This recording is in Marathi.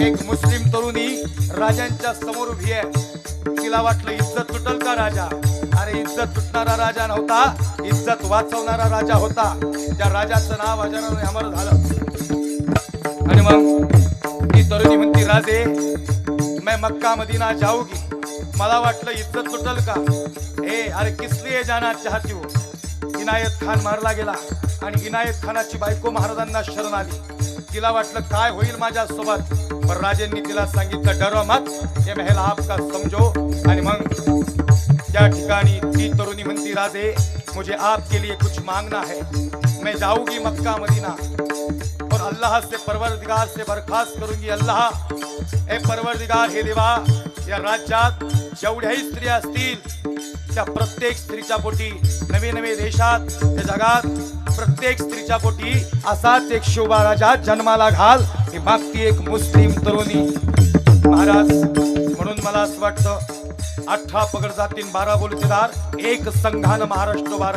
एक मुस्लिम तरुणी राजांच्या समोर उभी आहे. तिला वाटलं इज्जत तुटल का राजा? अरे इज्जत तुटणारा राजा नव्हता इज्जत वाचवणारा राजा होता. त्या राजाचं नाव अजराने अमर झालं. आणि मग ती तरुणी म्हणती राजे मैं मक्का मदीना जाऊगी. मला वाटलं इज्जत तुटल का? ए अरे किसली लिए जाना चाहती हो? इनायत खान मारला गेला आणि इनायत खानाची बायको महाराजांना शरण आली. तिला वाटलं काय होईल माझ्या सोबत पण राजेंनी तिला सांगितलं डरो मत हे महल आपका समजो आणि मग त्या ठिकाणी ती तरुणी म्हणती राजे मुझे आपके लिए कुछ मांगना है। मैं जाऊंगी मक्का मदीना और अल्लाह से परवरदिगार से बरखास्त करूंगी। अल्लाह हे परवरदिगार हे देवा या राज्यात जेवढ्याही स्त्रिया असतील त्या प्रत्येक स्त्रीच्या पोटी नवे नवे देशात या जगात प्रत्येक स्त्रीच्या पोटी असाच एक शोभा राजा जन्माला घाल. हे मागती एक मुस्लिम तरुणी. महाराज म्हणून मला असं वाटतं अठरा पगड जातीन बारा बोलतेदार एक संघानं महाराष्ट्र उभा